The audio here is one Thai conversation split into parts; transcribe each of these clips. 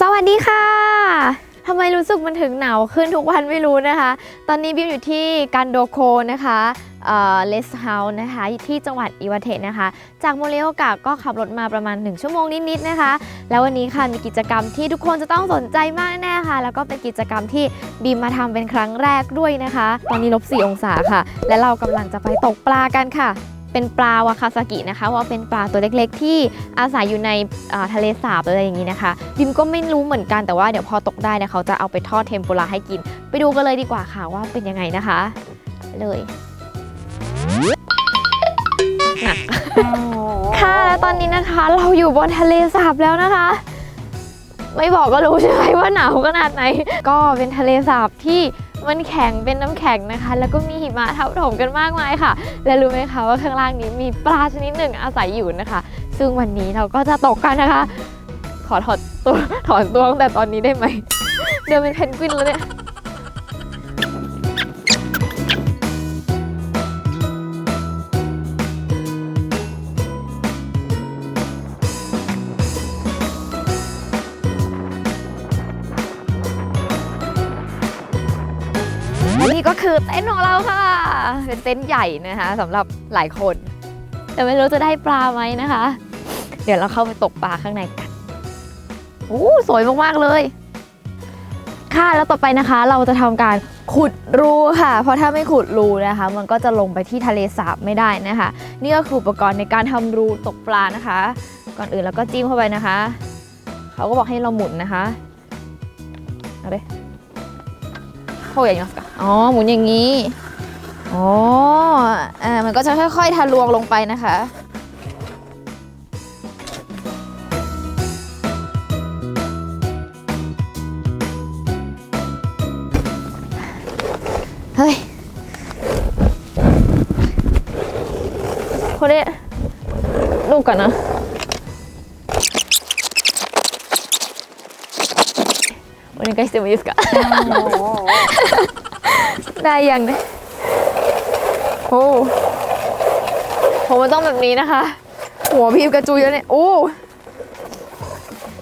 สวัสดีค่ะ ทำไมรู้สึกมันถึงหนาวขึ้นทุกวันไม่รู้นะคะ ตอนนี้บิวอยู่ที่กันโดโคนะคะเลสเฮาส์นะคะที่จังหวัดอิวาเทะนะคะ จากโมเรโอกะก็ขับรถมาประมาณ 1 ชั่วโมงนิดๆนะคะ แล้ววันนี้ค่ะมีกิจกรรมที่ทุกคนจะต้องสนใจมากแน่ค่ะ แล้วก็เป็นกิจกรรมที่บีมมาทำเป็นครั้งแรกด้วยนะคะ ตอนนี้ลบ4องศาค่ะ และเรากำลังจะไปตกปลากันค่ะ เป็นปลาวาคาซากินะคะว่าเป็นปลาตัวเล็กๆ ที่อาศัยอยู่ในอ่าทะเลสาบอะไรอย่างนี้นะคะบิมก็ไม่รู้เหมือนกันแต่ว่าเดี๋ยวพอตกได้เนี่ยเขาจะเอาไปทอดเทมปุระให้กิน ไปดูกันเลยดีกว่าค่ะว่าเป็นยังไงนะคะ เลยหนักค่ะและตอนนี้นะคะ เราอยู่บนทะเลสาบแล้วนะคะ ไม่บอกก็รู้ใช่ไหมว่าหนาวขนาดไหน ก็เป็นทะเลสาบที่ มันแข็งเป็นน้ำแข็งนะคะ แล้วก็มีหิมะทับถมกันมากมายค่ะ และรู้ไหมคะว่าข้างล่างนี้มีปลาชนิดหนึ่งอาศัยอยู่นะคะ ซึ่งวันนี้เราก็จะตกกันนะคะ ขอถอดตัวถอนตัวตั้งแต่ตอนนี้ได้ไหมเดินเป็นเพนกวินแล้วเนี่ย คือเต็นท์ของเราค่ะ เป็นเต็นท์ใหญ่นะคะสำหรับหลายคน แต่ไม่รู้จะได้ปลาไหมนะคะ เดี๋ยวเราเข้าไปตกปลาข้างในกันโอ้สวยมากๆเลย ค่ะแล้วต่อไปนะคะ เราจะทำการขุดรูค่ะ เพราะถ้าไม่ขุดรูนะคะ มันก็จะลงไปที่ทะเลสาบไม่ได้นะคะ นี่ก็คืออุปกรณ์ในการทำรูตกปลานะคะ ก่อนอื่นเราก็จิ้มเข้าไปนะคะ เขาก็บอกให้เราหมุนนะคะ เอาเลย โคอย่างนี้かอ๋อ หมุนอย่างนี้ อ๋ออ่ามันก็จะค่อยๆทะลวงลงไปนะคะ เฮ้ย これどうかな お願いしてもいいですか ได้ยังเนี่ยโอ้โหมันต้องแบบนี้นะคะ หัวพีมกระจุยแล้วเนี่ย โอ้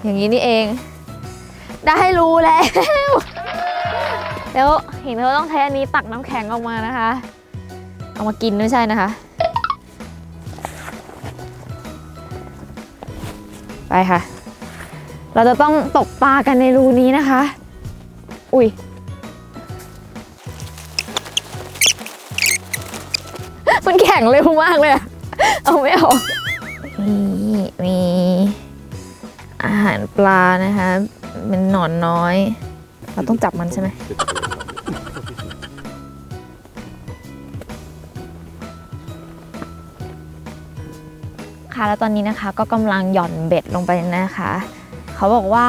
อย่างนี้นี่เอง ได้รู้แล้ว แล้วเห็นเขาต้องใช้อันนี้ตักน้ำแข็งออกมานะคะ เอามากินไม่ใช่นะคะ ไปค่ะ เราจะต้องตกปลากันในรูนี้นะคะ อุ้ยมันแข็งเร็วมากเลย เอาไม่ออกนี่มีอาหารปลานะคะเป็นหนอนน้อย เราต้องจับมันใช่ไหมค่ะแล้วตอนนี้นะคะก็กำลังหย่อนเบ็ดลงไปนะคะ เขาบอกว่า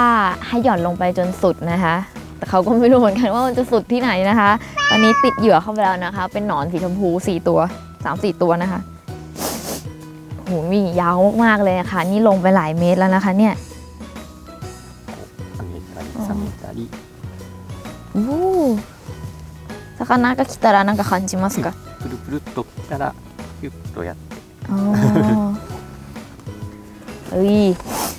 ให้หย่อนลงไปจนสุดนะคะ แต่เขาก็ไม่รู้เหมือนกันว่ามันจะสุดที่ไหนนะคะ ตอนนี้ติดเหยื่อเข้าไปแล้วนะคะ เป็นหนอนสีชมพูสี่ตัวสามสี่ตัวนะคะโหมียาวมากๆเลยอะค่ะ นี่ลงไปหลายเมตรแล้วนะคะ เนี่ย 上げたり下げたり โอ้魚が来たらなんか感じますかプルプルっときたらキュッとやって อ๋อเอ้ย โอ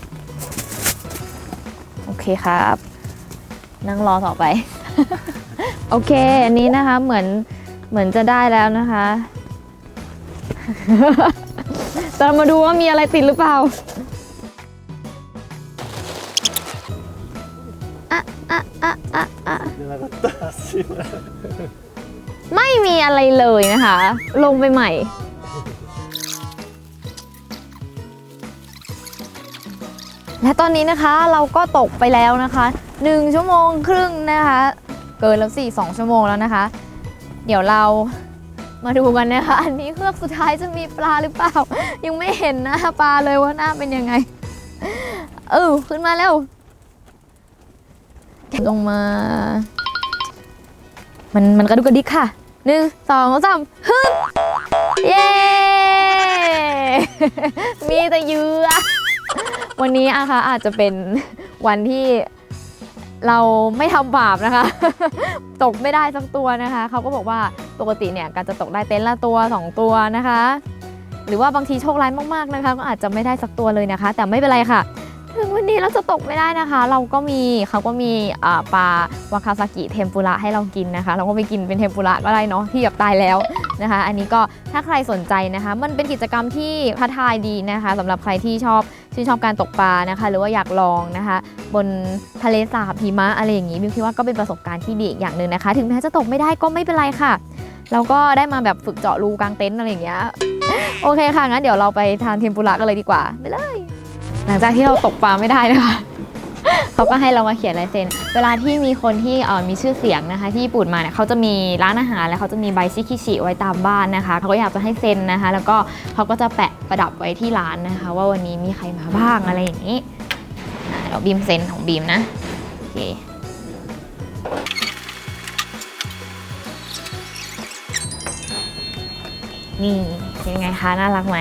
เคครับ นั่งรอต่อไป โอเค อันนี้นะคะเหมือนเหมือนจะได้แล้วนะคะจะมาดูว่ามีอะไรติดหรือเปล่าอะอะอะอะอะไม่มีอะไรเลยนะคะ ลงไปใหม่ และตอนนี้นะคะเราก็ตกไปแล้วนะคะ 1 ชั่วโมงครึ่งนะคะ เกินแล้วสี่สองชั่วโมงแล้วนะคะ เดี๋ยวเรามาดูกันนะคะ อันนี้เครือกสุดท้ายจะมีปลาหรือเปล่า ยังไม่เห็นหนะปลาเลยว่าหน้าเป็นยังไง เออขึ้นมาแล้วลงมา มันมันกระดุกกระดิกค่ะหนึ่งสองสามฮึเย้ มีแต่เยือ วันนี้อะคะอาจจะเป็นวันที่เราไม่ทำบาปนะคะ ตกไม่ได้สักตัวนะคะ เขาก็บอกว่าปกติเนี่ยการจะตกได้เต็นท์ละตัว 2 ตัวนะคะ หรือว่าบางทีโชคร้ายมากๆนะคะ ก็อาจจะไม่ได้สักตัวเลยนะคะ แต่ไม่เป็นไรค่ะ ถึงวันนี้เราจะตกไม่ได้นะคะ เราก็มีเขาก็มีปลาวาคาซากิเทมปุระให้เรากินนะคะ เราก็ไปกินเป็นเทมปุระก็ได้เนาะที่แบบตายแล้วนะคะ อันนี้ก็ถ้าใครสนใจนะคะ มันเป็นกิจกรรมที่ท้าทายดีนะคะสำหรับใครที่ชอบ ชื่นชอบการตกปลานะคะ หรือว่าอยากลองนะคะ บนทะเลสาบหิมะอะไรอย่างนี้บิวคิดว่าก็เป็นประสบการณ์ที่ดีอีกอย่างหนึ่งนะคะ ถึงแม้จะตกไม่ได้ก็ไม่เป็นไรค่ะเราก็ได้มาแบบฝึกเจาะรูกลางเต็นท์อะไรอย่างเงี้ยโอเคค่ะงั้นเดี๋ยวเราไปทานเทมปุระกันเลยดีกว่าไปเลย หลังจากที่เราตกปลาไม่ได้นะคะ เขาก็ให้เรามาเขียนลายเซ็น เวลาที่มีคนที่มีชื่อเสียงนะคะ ที่ญี่ปุ่นมาเนี่ยเขาจะมีร้านอาหารแล้วเขาจะมีใบซิคิชิไว้ตามบ้านนะคะเขาก็อยากจะให้เซ็นนะคะ แล้วก็เขาก็จะแปะประดับไว้ที่ร้านนะคะ ว่าวันนี้มีใครมาบ้างอะไรอย่างนี้เดี๋ยวบีมเซ็นของบีมนะโอเคนี่เป็นไงคะน่ารักไหม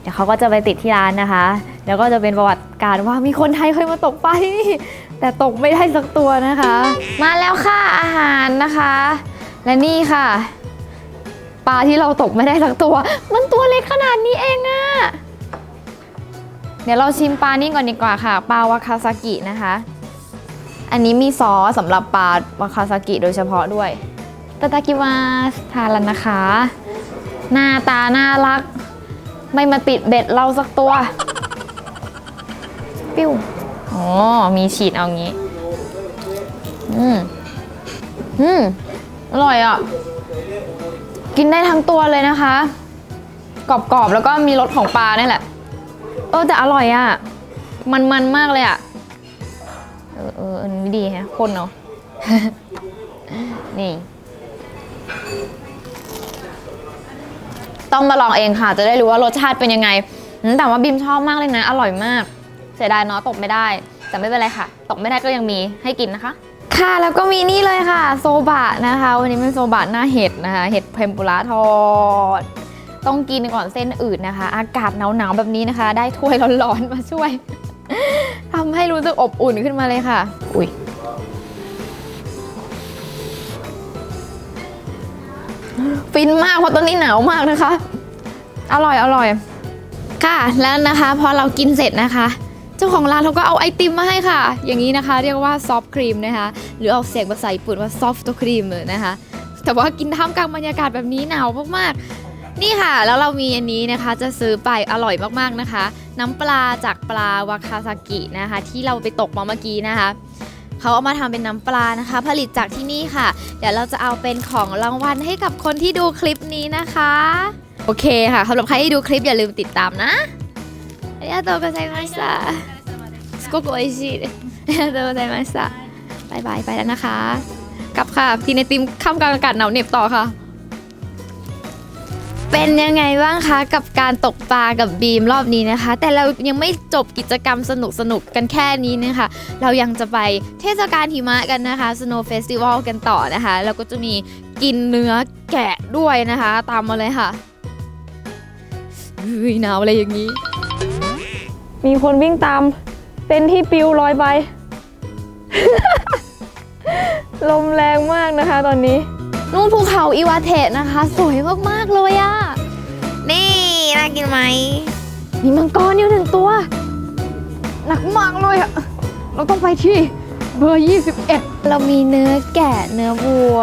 เดี๋ยวเขาก็จะไปติดที่ร้านนะคะ แล้วก็จะเป็นประวัติการว่ามีคนไทยเคยมาตกปลาที่นี่ แต่ตกไม่ได้สักตัวนะคะ มาแล้วค่ะอาหารนะคะ และนี่ค่ะปลาที่เราตกไม่ได้สักตัว มันตัวเล็กขนาดนี้เองอะเดี๋ยวเราชิมปลานี่ก่อนดีกว่าค่ะปลาวาคาซากินะคะ อันนี้มีซอสสำหรับปลาวาคาซากิโดยเฉพาะด้วยตาตากิมาสทานแล้วนะคะ หน้าตาน่ารัก ไม่มาติดเบ็ดเราสักตัว ปิ้วอ๋อ มีฉีดเอางี้ อืม อืม อร่อยอะ กินได้ทั้งตัวเลยนะคะ กรอบๆ แล้วก็มีรสของปลานี่แหละ เออ แต่อร่อยอะ มันๆ มากเลยอะ เออเอออันนี้ดีฮะคนเนาะนี่ ต้องมาลองเองค่ะ จะได้รู้ว่ารสชาติเป็นยังไง แต่ว่าบิมชอบมากเลยนะ อร่อยมาก เสียดายเนาะตกไม่ได้แต่ไม่เป็นไรค่ะ ตกไม่ได้ก็ยังมีให้กินนะคะ ค่ะแล้วก็มีนี่เลยค่ะ โซบะนะคะ วันนี้เป็นโซบะหน้าเห็ดนะคะ เห็ดเทมปุระทอดต้องกินก่อนเส้นอื่นนะคะ อากาศหนาวๆแบบนี้นะคะ ได้ถ้วยร้อนๆมาช่วยทำให้รู้สึกอบอุ่นขึ้นมาเลยค่ะ อุ้ยฟินมากเพราะตอนนี้หนาวมากนะคะ อร่อยอร่อย ค่ะแล้วนะคะพอเรากินเสร็จนะคะ เจ้าของร้านเขาก็เอาไอติมมาให้ค่ะ อย่างนี้นะคะ เรียกว่าซอฟต์ครีมนะคะ หรือออกเสียงภาษาญี่ปุ่นว่าซอฟต์ครีมนะคะ แต่ว่ากินท่ามกลางบรรยากาศแบบนี้หนาวมากๆ นี่ค่ะ แล้วเรามีอันนี้นะคะ จะซื้อไปอร่อยมากๆนะคะ น้ำปลาจากปลาวาคาซากินะคะ ที่เราไปตกมาเมื่อกี้นะคะเขาเอามาทำเป็นน้ำปลานะคะ ผลิตจากที่นี่ค่ะ เดี๋ยวเราจะเอาเป็นของรางวัลให้กับคนที่ดูคลิปนี้นะคะ โอเคค่ะสำหรับใครที่ดูคลิปอย่าลืมติดตามนะ りがとうございましたすごく美味しいですありがとうございましたบายบายไปแล้วนะคะ กลับค่ะกินไอติมข้ามกลางอากาศหนาวเหน็บต่อค่ะ เป็นยังไงบ้างคะกับการตกปลากับบีมรอบนี้นะคะ แต่เรายังไม่จบกิจกรรมสนุกสนุกๆกันแค่นี้นะคะ เรายังจะไปเทศกาลหิมะกันนะคะ Snow Festival กันต่อนะคะ แล้วก็จะมีกินเนื้อแกะด้วยนะคะ ตามมาเลยค่ะอุ้ยหนาวอะไรอย่างนี้ มีคนวิ่งตาม เต็นท์ที่ปิวลอยไป ลมแรงมากนะคะตอนนี้ นู่นภูเขาอิวาเทะนะคะ สวยมาก ๆ เลยอะ นี่น่ากินไหม มีมังกรอยู่หนึ่งตัว หนักมากเลยอะ เราต้องไปที่เบอร์ 21 เรามีเนื้อแกะเนื้อวัว